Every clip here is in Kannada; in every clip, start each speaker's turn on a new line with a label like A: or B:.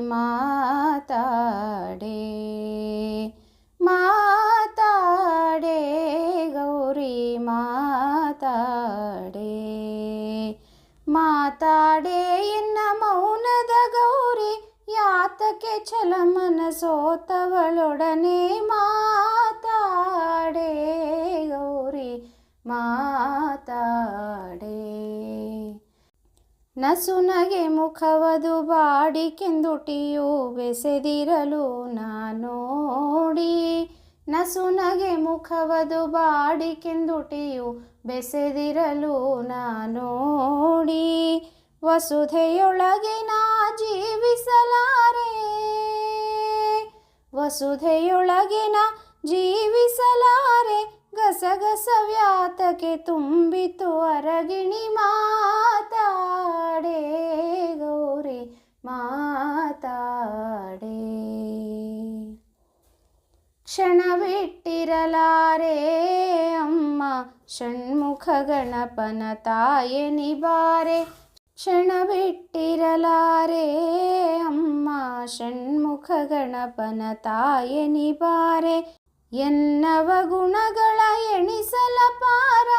A: ಮಾತಾಡೆ ಮಾತಾಡೆ ಗೌರಿ ಮಾತಾಡೆ. ಮಾತಾಡೆ ಎನ್ನ ಮೌನದ ಗೌರಿ ಯಾತಕ್ಕೆ ಛಲ ಮನಸೋತವಳೊಡನೆ ಮಾತಾಡೆ ಗೌರಿ ಮಾ ನಸುನಗೆ ಮುಖವದು ಬಾಡಿಕೆಂದುಟಿಯು ಬೆಸೆದಿರಲು ನಾನೋಡಿ ನಸುನಗೆ ಮುಖವದು ಬಾಡಿಕೆಂದುಟಿಯು ಬೆಸೆದಿರಲು ನಾನೋಡಿ ವಸುಧೆಯೊಳಗೆ ನಾ ಜೀವಿಸಲಾರೆ. ವಸುಧೆಯೊಳಗೆ ನಾ ಜೀವಿಸಲಾರೆ. ಗಸಗಸ ವ್ಯಾತಕ್ಕೆ ತುಂಬಿತು ಅರಗಿಣಿ ಮಾತಾಡೆ ಮಾತಾಡೆ ಕ್ಷಣವಿಟ್ಟಿರಲಾರೆ ಅಮ್ಮ ಷಣ್ಮುಖ ಗಣಪನ ತಾಯೆ ನಿಬಾರೆ ಕ್ಷಣವಿಟ್ಟಿರಲಾರೆ ಅಮ್ಮ ಷಣ್ಮುಖ ಗಣಪನ ತಾಯೆ ನಿಬಾರೆ ಎನ್ನವ ಗುಣಗಳ ಎಣಿಸಲ ಪಾರ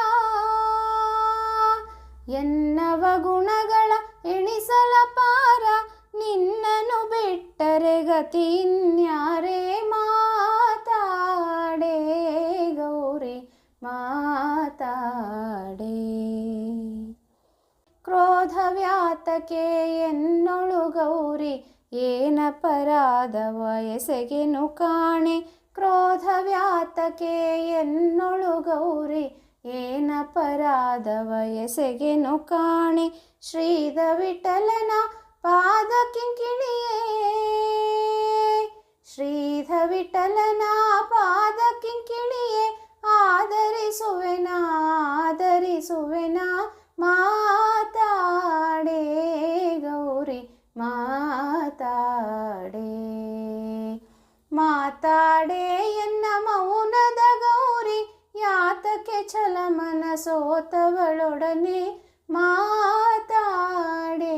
A: ಎನ್ನವ ಗುಣಗಳ ಬಿಟ್ಟರೆ ಗತಿ ಇನ್ಯಾರೇ ಮಾತಾಡೆ ಗೌರಿ, ಮಾತಾಡೆ. ಕ್ರೋಧ ವ್ಯಾತಕೆ ಎನ್ನೊಳು ಗೌರಿ ಏನಪರಾಧವ ಎಸೆಗೆನು ಕಾಣೆ. ಕ್ರೋಧ ವ್ಯಾತಕೆ ಎನ್ನೊಳು ಗೌರಿ ಏನಪರಾಧವ ಎಸೆಗೆನು ಕಾಣೆ. ಶ್ರೀದ ವಿಠಲನ ಪಾದ ಕಿಂಕಿಣಿಯೇ ಶ್ರೀಧ ವಿಠಲನ ಪಾದ ಕಿಂಕಿಣಿಯೇ ಆದರಿಸುವೆನ ಆದರಿಸುವೆನ ಮಾತಾಡೆ ಗೌರಿ ಮಾತಾಡೆ ಮಾತಾಡೆ ಎನ್ನ ಮೌನದ ಗೌರಿ ಯಾತಕ್ಕೆ ಛಲಮನ ಸೋತವಳೊಡನೆ ಮಾತಾಡೆ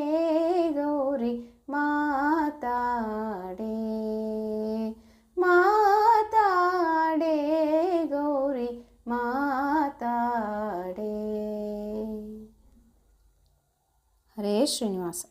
A: हरे श्रीनिवास